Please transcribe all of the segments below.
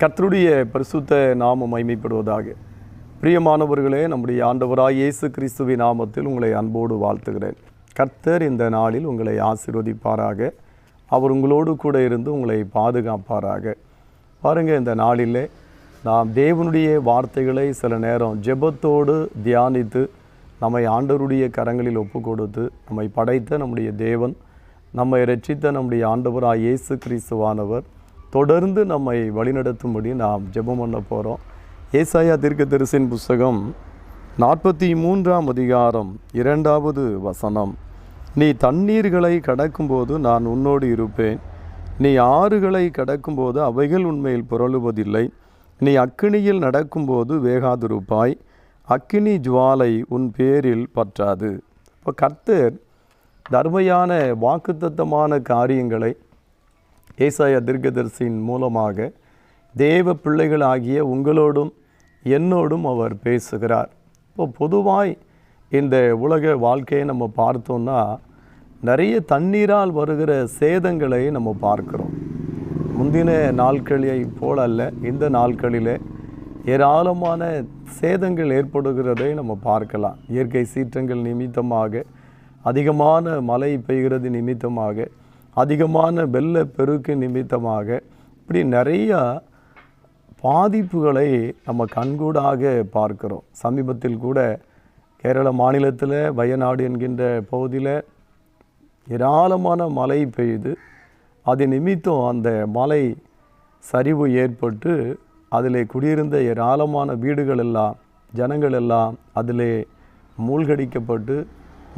கர்த்தருடைய பரிசுத்த நாமம் மைமைப்படுவதாக பிரியமானவர்களே நம்முடைய ஆண்டவராய் இயேசு கிறிஸ்துவின் நாமத்தில் உங்களை அன்போடு வாழ்த்துகிறேன். கர்த்தர் இந்த நாளில் உங்களை ஆசீர்வதிப்பாராக. அவர் உங்களோடு கூட இருந்து உங்களை பாதுகாப்பாராக. பாருங்கள் இந்த நாளிலே நாம் தேவனுடைய வார்த்தைகளை சில நேரம் ஜெபத்தோடு தியானித்து நம்மை ஆண்டவருடைய கரங்களில் ஒப்பு கொடுத்து நம்மை படைத்த நம்முடைய தேவன் நம்மை ரட்சித்த நம்முடைய ஆண்டவராய் இயேசு கிறிஸ்துவானவர். தொடர்ந்து நம்மை வழிநடத்தும்படி நாம் ஜெபம் பண்ண போகிறோம் ஏசாயா தீர்க்கதரிசின் புஸ்தகம் நாற்பத்தி மூன்றாம் அதிகாரம் இரண்டாவது வசனம். நீ தண்ணீர்களை கடக்கும்போது நான் உன்னோடு இருப்பேன். நீ ஆறுகளை கடக்கும்போது அவைகள் உண்மையில் புரளுவதில்லை. நீ அக்கினியில் நடக்கும்போது வேகாதிருப்பாய். அக்கினி ஜுவாலை உன் பேரில் பற்றாது. இப்போ கர்த்தர் தர்மையான வாக்குத்தத்தமான காரியங்களை ஏசாயா தீர்க்கதரிசியின் மூலமாக தேவ பிள்ளைகளாகிய உங்களோடும் என்னோடும் அவர் பேசுகிறார். இப்போ பொதுவாய் இந்த உலக வாழ்க்கையை நம்ம பார்த்தோம்னா நிறைய தண்ணீரால் வருகிற சேதங்களை நம்ம பார்க்குறோம். முந்தின நாட்களை போல் அல்ல இந்த நாட்களிலே ஏராளமான சேதங்கள் ஏற்படுகிறதை நம்ம பார்க்கலாம். இயற்கை சீற்றங்கள் நிமித்தமாக அதிகமான மழை பெய்கிறது நிமித்தமாக அதிகமான வெள்ள பெருக்கு நிமித்தமாக இப்படி நிறையா பாதிப்புகளை நம்ம கண்கூடாக பார்க்கிறோம். சமீபத்தில் கூட கேரள மாநிலத்தில் வயநாடு என்கின்ற பகுதியில் ஏராளமான மழை பெய்யுது அது நிமித்தம் அந்த மலை சரிவு ஏற்பட்டு அதில் குடியிருந்த ஏராளமான வீடுகள் எல்லாம் ஜனங்கள் எல்லாம் அதிலே மூழ்கடிக்கப்பட்டு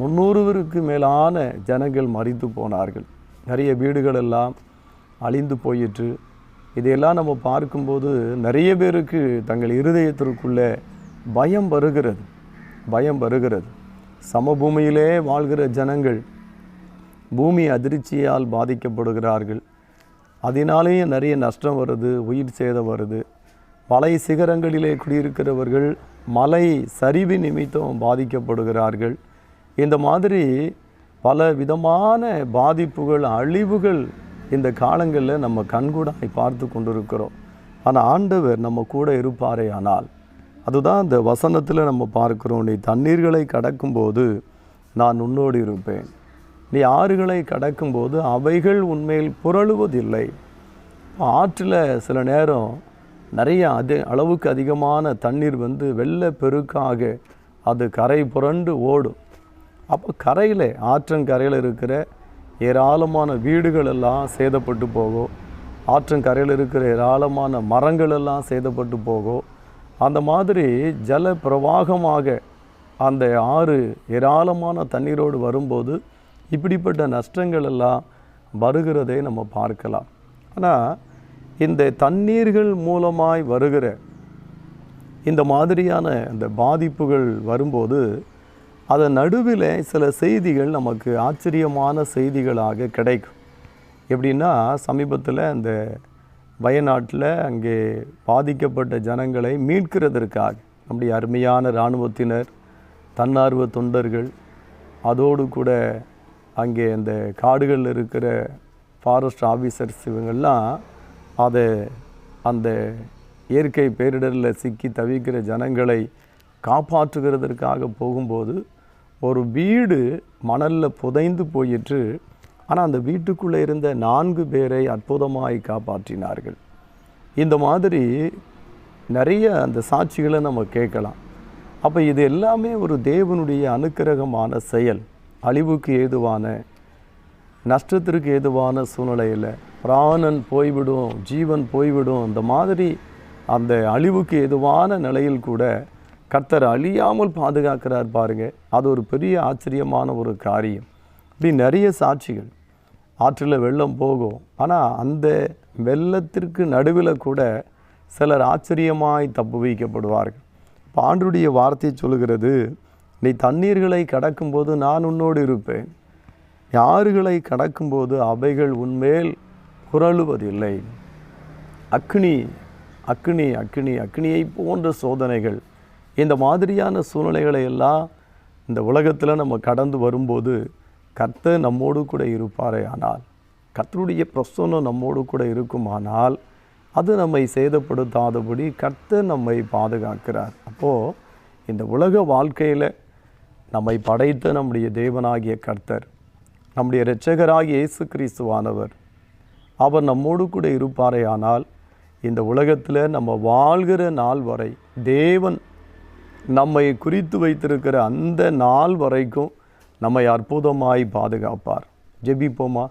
முந்நூறுவருக்கு மேலான ஜனங்கள் மறித்து போனார்கள். நிறைய வீடுகள் எல்லாம் அழிந்து போயிற்று. இதையெல்லாம் நம்ம பார்க்கும்போது நிறைய பேருக்கு தங்கள் இருதயத்திற்குள்ளே பயம் வருகிறது. பயம் வருகிறது. சமபூமியிலே வாழ்கிற ஜனங்கள் பூமி அதிர்ச்சியால் பாதிக்கப்படுகிறார்கள். அதனாலேயும் நிறைய நஷ்டம் வருது உயிர் சேதம் வருது. மலை சிகரங்களிலே குடியிருக்கிறவர்கள் மலை சரிவு நிமித்தம் பாதிக்கப்படுகிறார்கள். இந்த மாதிரி பல விதமான பாதிப்புகள் அழிவுகள் இந்த காலங்களில் நம்ம கண்கூடாய் பார்த்து கொண்டிருக்கிறோம். ஆனால் ஆண்டவர் நம்ம கூட இருப்பாரே ஆனால் அதுதான் இந்த வசனத்தில் நம்ம பார்க்குறோம் நீ தண்ணீர்களை கடக்கும்போது நான் உன்னோடு இருப்பேன். நீ ஆறுகளை கடக்கும்போது அவைகள் உண்மையில் புரளுவதில்லை. ஆற்றில் சில நேரம் நிறைய அது அளவுக்கு அதிகமான தண்ணீர் வந்து வெள்ளை பெருக்காக அது கரை புரண்டு ஓடும். அப்போ கரையில் ஆற்றங்கரையில் இருக்கிற ஏராளமான வீடுகள் எல்லாம் சேதப்பட்டு போகும் ஆற்றங்கரையில் இருக்கிற ஏராளமான மரங்கள் எல்லாம் சேதப்பட்டு போகும் அந்த மாதிரி ஜல பிரவாகமாக அந்த ஆறு ஏராளமான தண்ணீரோடு வரும்போது இப்படிப்பட்ட நஷ்டங்கள் எல்லாம் வருகிறதை நம்ம பார்க்கலாம். ஆனால் இந்த தண்ணீர்கள் மூலமாய் வருகிற இந்த மாதிரியான இந்த பாதிப்புகள் வரும்போது அதன் நடுவில் சில செய்திகள் நமக்கு ஆச்சரியமான செய்திகளாக கிடைக்கும். எப்படின்னா சமீபத்தில் அந்த வயநாட்டில் அங்கே பாதிக்கப்பட்ட ஜனங்களை மீட்கிறதற்காக நம்முடைய அருமையான இராணுவத்தினர் தன்னார்வ தொண்டர்கள் அதோடு கூட அங்கே அந்த காடுகளில் இருக்கிற ஃபாரஸ்ட் ஆஃபீஸர்ஸ் இவங்கெல்லாம் அதை அந்த இயற்கை பேரிடரில் சிக்கி தவிக்கிற ஜனங்களை காப்பாற்றுகிறதற்காக போகும்போது ஒரு வீடு மணலில் புதைந்து போயிற்று. ஆனால் அந்த வீட்டுக்குள்ளே இருந்த நான்கு பேரை அற்புதமாய் காப்பாற்றினார்கள். இந்த மாதிரி நிறைய அந்த சாட்சிகளை நம்ம கேட்கலாம். அப்போ இது எல்லாமே ஒரு தேவனுடைய அனுக்கிரகமான செயல். அழிவுக்கு ஏதுவான நஷ்டத்திற்கு ஏதுவான சூழ்நிலையில் பிராணன் போய்விடும் ஜீவன் போய்விடும். இந்த மாதிரி அந்த அழிவுக்கு ஏதுவான நிலையில் கூட கர்த்தர் அழியாமல் பாதுகாக்கிறார் பாருங்கள் அது ஒரு பெரிய ஆச்சரியமான ஒரு காரியம். இப்படி நிறைய சாட்சிகள். ஆற்றில் வெள்ளம் போகும். ஆனால் அந்த வெள்ளத்திற்கு நடுவில் கூட சிலர் ஆச்சரியமாய் தப்பு வைக்கப்படுவார்கள். இப்போ ஆண்டுடைய வார்த்தை சொல்கிறது நீ தண்ணீர்களை கடக்கும்போது நான் உன்னோடு இருப்பேன். யாறுகளை கடக்கும்போது அவைகள் உன்மேல் புரளுவதில்லை. அக்னி அக்னி அக்னி அக்னியை போன்ற சோதனைகள். இந்த மாதிரியான சூழ்நிலைகளை எல்லாம் இந்த உலகத்தில் நம்ம கடந்து வரும்போது கர்த்தர் நம்மோடு கூட இருப்பாரே ஆனால் கர்த்தருடைய பிரசன்னம் நம்மோடு கூட இருக்குமானால் அது நம்மை சேதப்படுத்தாதபடி கர்த்தர் நம்மை பாதுகாக்கிறார். அப்போது இந்த உலக வாழ்க்கையில் நம்மை படைத்த நம்முடைய தேவனாகிய கர்த்தர் நம்முடைய இரட்சகராகிய இயேசு கிறிஸ்துவானவர் அவர் நம்மோடு கூட இருப்பாரே ஆனால் இந்த உலகத்தில் நம்ம வாழ்கிற நாள் வரை தேவன் நம்மை குறித்து வைத்திருக்கிற அந்த நாள் வரைக்கும் நம்மை அற்புதமாய் பாதுகாப்பார். ஜெபிப்போமா?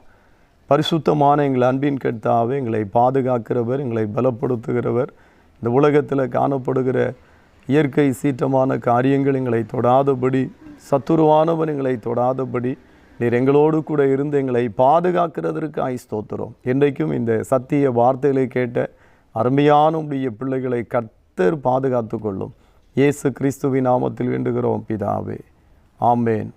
பரிசுத்தமான எங்கள் அன்பின் கெடுத்தாவே எங்களை பாதுகாக்கிறவர் எங்களை பலப்படுத்துகிறவர் இந்த உலகத்தில் காணப்படுகிற இயற்கை சீற்றமான காரியங்கள் எங்களை தொடாதபடி சத்துருவானவன் எங்களை தொடாதபடி நீர் எங்களோடு கூட இருந்து எங்களை பாதுகாக்கிறதற்கு ஆய் ஸ்தோத்திரம். என்றைக்கும் இந்த சத்திய வார்த்தைகளை கேட்ட அருமையான உடைய பிள்ளைகளை கர்த்தர் பாதுகாத்து கொள்ளும். இயேசு கிறிஸ்துவின் நாமத்தில் வேண்டுகிறோம் பிதாவே. ஆமேன்.